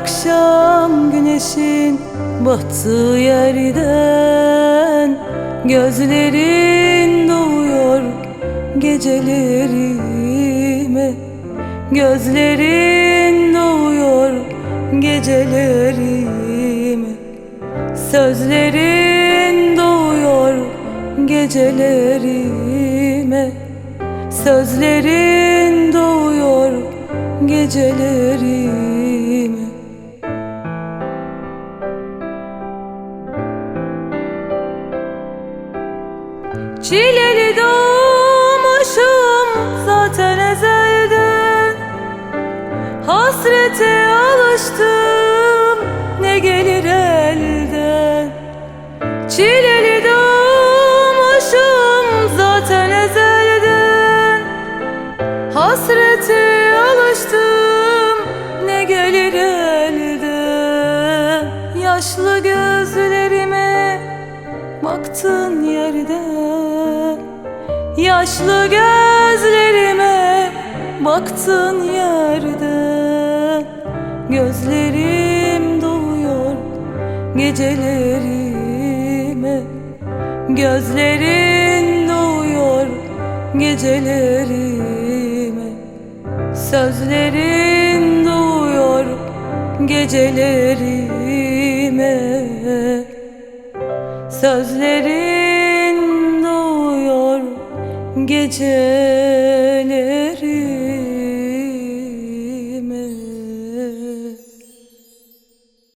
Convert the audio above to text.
akşam güneşin battığı yerden Gözlerin doğuyor gecelerime. Gözlerin doğuyor gecelerime. Sözlerin doğuyor gecelerime. Sözlerin doğuyor gecelerime Çileli doğmuşum zaten ezelden. Hasrete alıştım ne gelir elden. Çileli doğmuşum zaten ezelden. Hasrete alıştım ne gelir elden. Yaşlı gözlerime baktın yerde Yaşlı gözlerime baktın yerde. Gözlerim doğuyor gecelerime. Gözlerin doğuyor gecelerime. Sözlerin doğuyor gecelerime. Sözlerin geceler